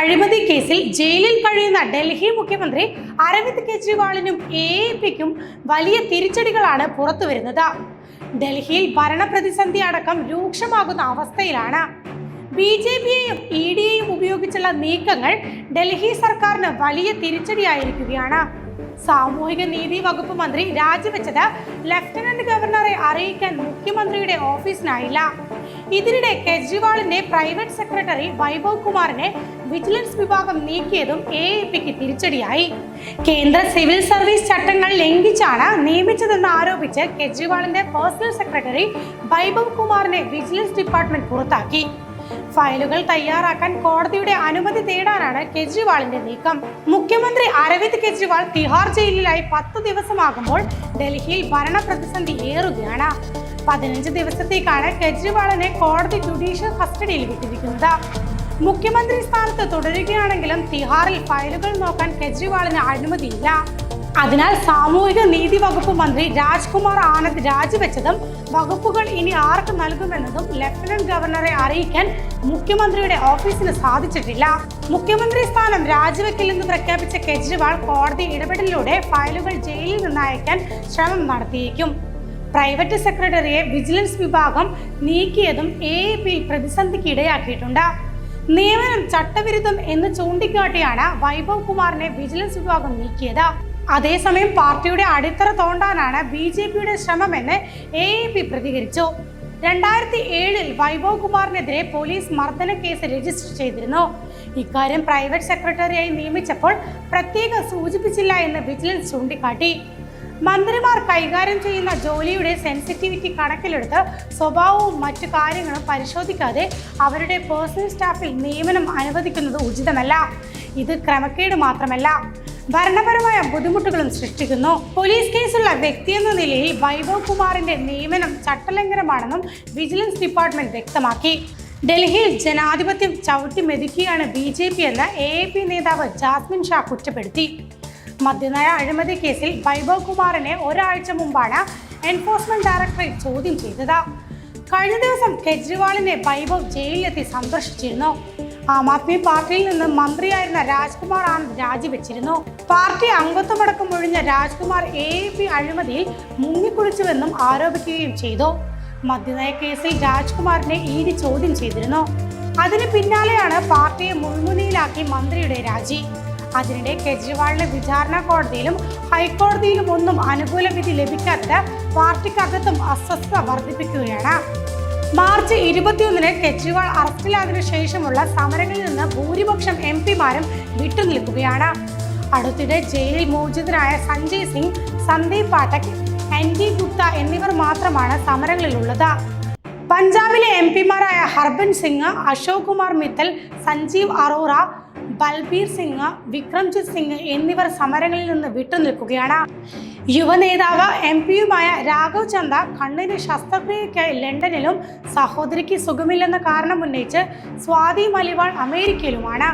അഴിമതി കേസിൽ ജയിലിൽ കഴിയുന്ന ഡൽഹി മുഖ്യമന്ത്രി അരവിന്ദ് കെജ്രിവാളിനും എ പിക്കും വലിയ തിരിച്ചടികളാണ് പുറത്തുവരുന്നത്. ഡൽഹിയിൽ ഭരണപ്രതിസന്ധി അടക്കം രൂക്ഷമാകുന്ന അവസ്ഥയിലാണ്. ബി ജെ പിയെയും ഇ ഡിയെയും ഉപയോഗിച്ചുള്ള നീക്കങ്ങൾ ഡൽഹി സർക്കാരിന് വലിയ തിരിച്ചടിയായിരിക്കുകയാണ്. സാമൂഹിക നീതി വകുപ്പ് മന്ത്രി രാജിവെച്ചത് ലഫ്റ്റനന്റ് ഗവർണറെ അറിയിക്കാൻ മുഖ്യമന്ത്രിയുടെ ഓഫീസിനായില്ല. ഇതിനിടെ കെജ്രിവാളിന്റെ പ്രൈവറ്റ് സെക്രട്ടറി വൈഭവ് കുമാറിനെ വിജിലൻസ് വിഭാഗം നീക്കിയതും എ എ പിക്ക് തിരിച്ചടിയായി. കേന്ദ്ര സിവിൽ സർവീസ് ചട്ടങ്ങൾ ലംഘിച്ചാണ് നിയമിച്ചതെന്ന് ആരോപിച്ച് കെജ്രിവാളിന്റെ പേഴ്സണൽ സെക്രട്ടറി വൈഭവ് കുമാറിനെ വിജിലൻസ് ഡിപ്പാർട്ട്മെന്റ് പുറത്താക്കി. ഫയലുകൾ തയ്യാറാക്കാൻ കോടതിയുടെ അനുമതി തേടാനാണ് കെജ്രിവാളിന്റെ നീക്കം. മുഖ്യമന്ത്രി അരവിന്ദ് കെജ്രിവാൾ തിഹാർ ജയിലിലായി പത്ത് ദിവസമാകുമ്പോൾ ഡൽഹിയിൽ ഭരണ പ്രതിസന്ധി ഏറുകയാണ്. പതിനഞ്ച് ദിവസത്തേക്കാണ് കെജ്രിവാളിനെ കോടതി ജുഡീഷ്യൽ കസ്റ്റഡിയിൽ വിട്ടിരിക്കുന്നത്. മുഖ്യമന്ത്രി സ്ഥാനത്ത് തുടരുകയാണെങ്കിലും തിഹാറിൽ ഫയലുകൾ നോക്കാൻ കെജ്രിവാളിന് അനുമതിയില്ല. അതിനാൽ സാമൂഹിക നീതി വകുപ്പ് മന്ത്രി രാജ്കുമാർ ആനന്ദ് രാജിവെച്ചതും വകുപ്പുകൾ ഇനി ആർക്ക് നൽകുമെന്നതും ലഫ്റ്റനന്റ് ഗവർണറെ അറിയിക്കാൻ മുഖ്യമന്ത്രിയുടെ ഓഫീസിന് സാധിച്ചിട്ടില്ല. മുഖ്യമന്ത്രി സ്ഥാനം രാജിവെക്കില്ലെന്ന് പ്രഖ്യാപിച്ച കെജ്രിവാൾ കോടതി ഇടപെടലിലൂടെ ഫയലുകൾ ജയിലിൽ നിന്ന് അയക്കാൻ ശ്രമം നടത്തിയേക്കും. പ്രൈവറ്റ് സെക്രട്ടറിയെ വിജിലൻസ് വിഭാഗം നീക്കിയതും എ പി പ്രതിസന്ധിക്ക് ഇടയാക്കിയിട്ടുണ്ട്. നിയമനം ചട്ടവിരുദ്ധം എന്ന് ചൂണ്ടിക്കാട്ടിയാണ് വൈഭവ് കുമാറിനെ വിജിലൻസ് വിഭാഗം നീക്കിയത്. അതേസമയം പാർട്ടിയുടെ അടിത്തറ തോണ്ടാനാണ് ബി ജെ പിയുടെ ശ്രമമെന്ന് എ എ പി പ്രതികരിച്ചു. രണ്ടായിരത്തി ഏഴിൽ വൈഭവ് കുമാറിനെതിരെ പോലീസ് മർദ്ദന കേസ് രജിസ്റ്റർ ചെയ്തിരുന്നു. ഇക്കാര്യം പ്രൈവറ്റ് സെക്രട്ടറിയായി നിയമിച്ചപ്പോൾ പ്രത്യേകം സൂചിപ്പിച്ചില്ല എന്ന് വിജിലൻസ് ചൂണ്ടിക്കാട്ടി. മന്ത്രിമാർ കൈകാര്യം ചെയ്യുന്ന ജോലിയുടെ സെൻസിറ്റിവിറ്റി കണക്കിലെടുത്ത് സ്വഭാവവും മറ്റു കാര്യങ്ങളും പരിശോധിക്കാതെ അവരുടെ പേഴ്സണൽ സ്റ്റാഫിൽ നിയമനം അനുവദിക്കുന്നത് ഉചിതമല്ല. ഇത് ക്രമക്കേട് മാത്രമല്ല. ഭരണപരമായ ബുദ്ധിമുട്ടുകളും സൃഷ്ടിക്കുന്നു. പോലീസ് കേസുള്ള വ്യക്തിയെന്ന നിലയിൽ വൈഭവ് കുമാറിന്റെ നിയമനം ചട്ടലംഘനമാണെന്നും വിജിലൻസ് ഡിപ്പാർട്ട്മെന്റ് വ്യക്തമാക്കി. ഡൽഹിയിൽ ജനാധിപത്യം ചവിട്ടി മെതിക്കുകയാണ് ബി ജെ പി എന്ന് എ എ പി നേതാവ് ജാസ്മിൻ ഷാ കുറ്റപ്പെടുത്തി. മദ്യനയ അഴിമതി കേസിൽ വൈഭവ് കുമാറിനെ ഒരാഴ്ച മുമ്പാണ് എൻഫോഴ്സ്മെന്റ് ഡയറക്ടറേറ്റ് ചോദ്യം ചെയ്തത്. കഴിഞ്ഞ ദിവസം കെജ്രിവാളിനെ വൈഭവ് ജയിലിലെത്തി സന്ദർശിച്ചിരുന്നു. ആം ആദ്മി പാർട്ടിയിൽ നിന്ന് മന്ത്രിയായിരുന്ന രാജ്കുമാർ ആണ് രാജിവെച്ചിരുന്നു. പാർട്ടി അംഗത്വമടക്കം ഒഴിഞ്ഞ രാജ്കുമാർ എ പി അഴിമതിയിൽ മുങ്ങിക്കുളിച്ചുവെന്നും ആരോപിക്കുകയും ചെയ്തു. മദ്യനയ കേസിൽ രാജ്കുമാറിനെ ഇ ചോദ്യം ചെയ്തിരുന്നു. അതിന് പിന്നാലെയാണ് പാർട്ടിയെ മുൾമുനയിലാക്കി മന്ത്രിയുടെ രാജി. അതിനിടെ കെജ്രിവാളിന് വിചാരണ കോടതിയിലും ഹൈക്കോടതിയിലും ഒന്നും അനുകൂല വിധി ലഭിക്കാത്തത് പാർട്ടിക്കകത്തും അസ്വസ്ഥത വർദ്ധിപ്പിക്കുകയാണ്. മാർച്ച് ഇരുപത്തിയൊന്നിന് കെജ്രിവാൾ അറസ്റ്റിലായതിനു ശേഷമുള്ള സമരങ്ങളിൽ നിന്ന് ഭൂരിപക്ഷം എം പിമാരും വിട്ടുനിൽക്കുകയാണ്. അടുത്തിടെ ജയിലിൽ മോചിതനായ സഞ്ജയ് സിംഗ് സന്ദീപ് പാഠക് എൻ ഡി ഗുപ്ത എന്നിവർ മാത്രമാണ് സമരങ്ങളിലുള്ളത്. പഞ്ചാബിലെ എം പിമാരായ ഹർബൻ സിംഗ് അശോക് കുമാർ മിത്തൽ സഞ്ജീവ് അറോറ ബൽബീർ സിംഗ് വിക്രംജിത് സിംഗ് എന്നിവർ സമരങ്ങളിൽ നിന്ന് വിട്ടുനിൽക്കുകയാണ്. യുവനേതാവ് എം പിയുമായ രാഘവ് ചന്ദ കണ്ണിന് ശസ്ത്രക്രിയയ്ക്കായി ലണ്ടനിലും സഹോദരിക്ക് സുഖമില്ലെന്ന കാരണം ഉന്നയിച്ച് സ്വാതി മലിവാൾ അമേരിക്കയിലുമാണ്.